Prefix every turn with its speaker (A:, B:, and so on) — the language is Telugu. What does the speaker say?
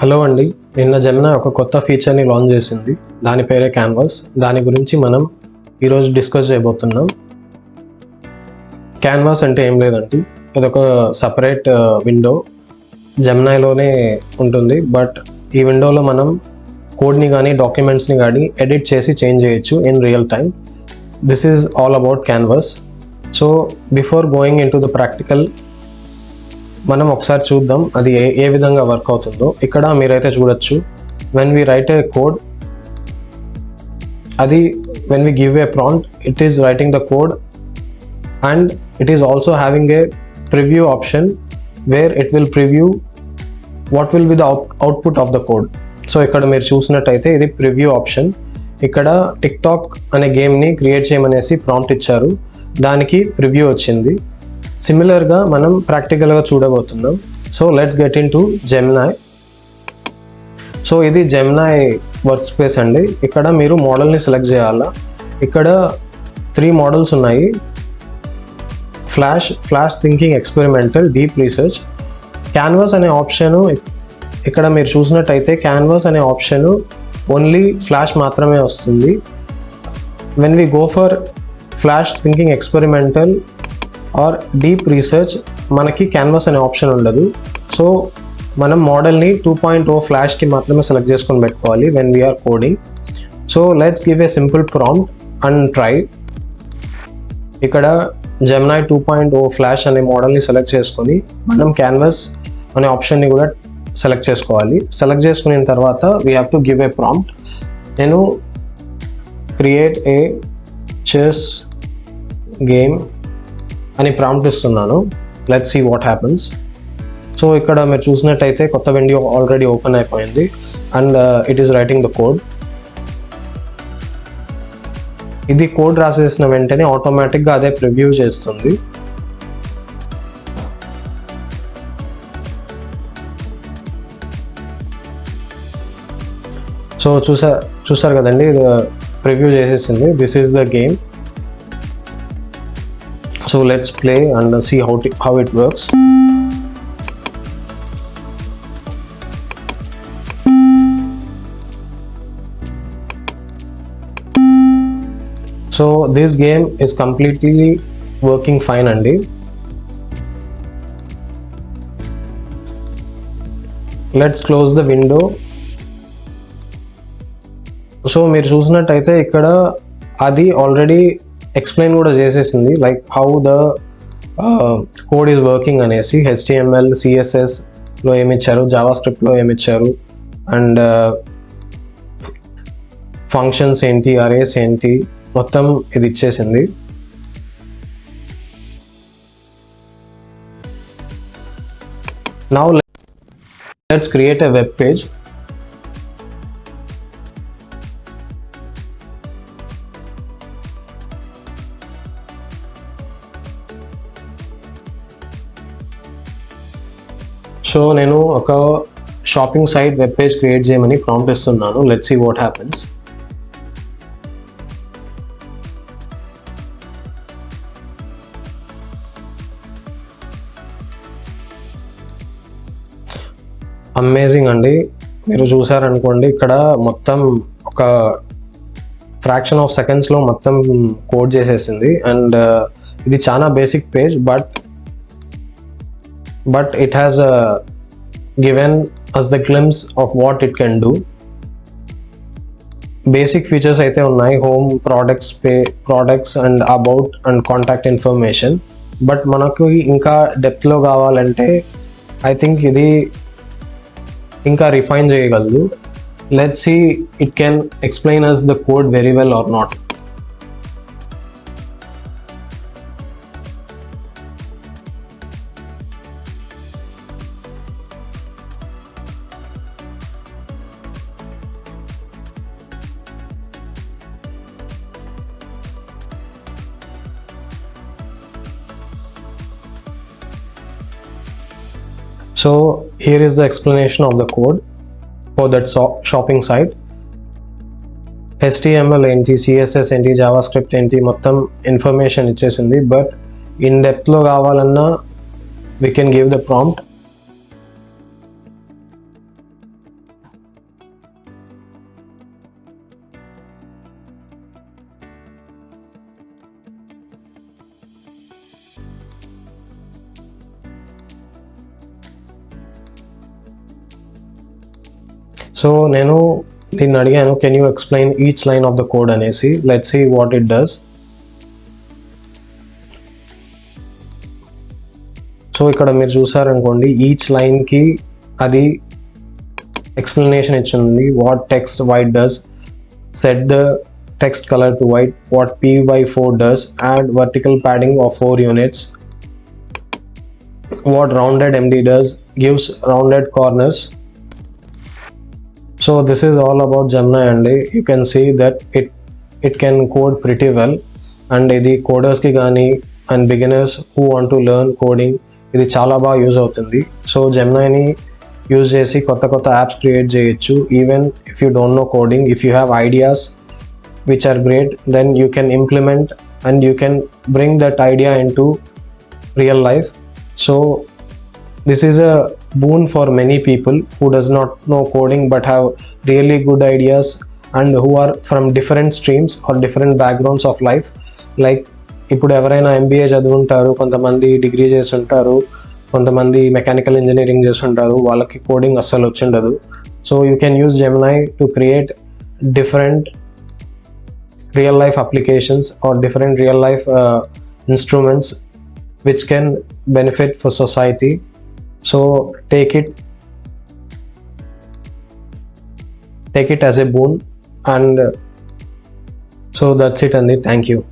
A: హలో అండి నిన్న జమున ఒక కొత్త ఫీచర్ని లాంచ్ చేసింది. దాని పేరే క్యాన్వాస్ దాని గురించి మనం ఈరోజు డిస్కస్ చేయబోతున్నాం. క్యాన్వాస్ అంటే ఏం లేదండి ఇదొక సపరేట్ విండో జమునాయిలోనే ఉంటుంది బట్ ఈ విండోలో మనం కోడ్ని కానీ డాక్యుమెంట్స్ని కానీ ఎడిట్ చేసి చేంజ్ చేయొచ్చు in real time this is all about canvas so before going into the practical మనం ఒకసారి చూద్దాం అది ఏ ఏ విధంగా వర్క్ అవుతుందో. ఇక్కడ మీరైతే చూడొచ్చు. When we write a code అది when we give a prompt it is writing the code and it is also having a preview option where it will preview what will be the output of the code so ఇక్కడ మీరు చూసినట్టయితే ఇది ప్రివ్యూ ఆప్షన్ ఇక్కడ టిక్టాక్ అనే గేమ్ని క్రియేట్ చేయమనేసి ప్రాంప్ట్ ఇచ్చారు. దానికి ప్రివ్యూ వచ్చింది. సిమిలర్గా మనం ప్రాక్టికల్గా చూడబోతున్నాం. So let's get into Gemini so ఇది జెమినాయ్ వర్క్ స్పేస్ అండి. ఇక్కడ మీరు మోడల్ని సెలెక్ట్ చేయాలా? ఇక్కడ త్రీ మోడల్స్ ఉన్నాయి. Flash flash thinking experimental deep research canvas అనే ఆప్షను ఇక్కడ మీరు చూసినట్టయితే క్యాన్వాస్ అనే ఆప్షను ఓన్లీ ఫ్లాష్ మాత్రమే వస్తుంది. When we go for flash thinking experimental or deep research మనకి క్యాన్వాస్ అనే ఆప్షన్ ఉండదు. సో మనం మోడల్ని టూ పాయింట్ ఓ ఫ్లాష్కి మాత్రమే సెలెక్ట్ చేసుకొని పెట్టుకోవాలి when we are coding so let's give a simple prompt and try ఇక్కడ Gemini two point O flash అనే మోడల్ని సెలెక్ట్ చేసుకొని మనం క్యాన్వాస్ అనే ఆప్షన్ని కూడా సెలెక్ట్ చేసుకోవాలి. సెలెక్ట్ చేసుకున్న తర్వాత we have to give a prompt నేను క్రియేట్ ఏ చెస్ గేమ్ అని ప్రాంప్ట్ ఇస్తున్నాను. Let see what happens so ఇక్కడ మీరు చూసినట్టయితే కొత్త విండో ఆల్రెడీ ఓపెన్ అయిపోయింది. And it is writing the code ఇది కోడ్ రాసేసిన వెంటనే ఆటోమేటిక్గా అదే ప్రివ్యూ చేస్తుంది. సో చూసా చూసారు కదండి ప్రివ్యూ uh, చేసేసింది. This is the game so let's play and see how, t- how it works so this game is completely working fine అండి let's close the window so మీరు చూసినట్టయితే ఇక్కడ అది ఆల్రెడీ ఎక్స్ప్లెయిన్ కూడా చేసేసింది. Like how the code is working అనేసి హెచ్టిఎంఎల్ సిఎస్ఎస్లో ఏమిచ్చారు జావా స్క్రిప్ట్లో ఏమిచ్చారు అండ్ ఫంక్షన్స్ uh, ఏంటి అరేస్ ఏంటి మొత్తం ఇది ఇచ్చేసింది. Now let's create a web page so నేను ఒక shopping site web page create చేయమని ప్రాంప్ట్ ఇస్తున్నాను. Let see what happens amazing అండి. మీరు చూసారనుకోండి ఇక్కడ మొత్తం ఒక ఫ్రాక్షన్ ఆఫ్ సెకండ్స్లో మొత్తం కోడ్ చేసేసింది. అండ్ uh, ఇది చాలా basic page but but it has uh, given us the glimpse of what it can do. Basic features అయితే ఉన్నాయి. Home products pay products and about and contact information but మనకు ఇంకా డెప్త్లో కావాలంటే ఐ థింక్ ఇది ఇంకా రిఫైన్ చేయగలదు. Let see it can explain us the code very well or not So here is the explanation of the code for that so- shopping site. HTML ఏంటి సిఎస్ఎస్ ఏంటి జావా స్క్రిప్ట్ ఏంటి మొత్తం ఇన్ఫర్మేషన్ ఇచ్చేసింది బట్ ఇన్ డెప్త్లో కావాలన్నా we can give the prompt so నేను దీన్ని అడిగాను can you explain each line of the code అనేసి let see what it does so ఇక్కడ మీరు చూసారనుకోండి ఈచ్ లైన్కి అది ఎక్స్ప్లెనేషన్ ఇచ్చింది what text white does set the text color to white what py4 does add vertical padding of 4 units what rounded md does gives rounded corners so this is all about gemini and you can see that it it can code pretty well and ఇది కోడర్స్కి కానీ and beginners who want to learn coding ఇది చాలా బాగా యూజ్ అవుతుంది సో జెమ్నాయిని యూజ్ చేసి కొత్త కొత్త యాప్స్ క్రియేట్ చేయొచ్చు even if you don't know coding if you have ideas which are great then you can implement and you can bring that idea into real life so this is a boon for many people who does not know coding but have really good ideas and who are from different streams or different backgrounds of life like ఇప్పుడు ఎవరైనా ఎంబీఏ చదువుంటారు కొంతమంది డిగ్రీ చేసి ఉంటారు కొంతమంది మెకానికల్ ఇంజనీరింగ్ చేసి ఉంటారు వాళ్ళకి కోడింగ్ అస్సలు వచ్చిండదు so you can use Gemini to create different real life applications or different real life instruments which can benefit for society so take it take it as a boon and uh, so that's it and thank you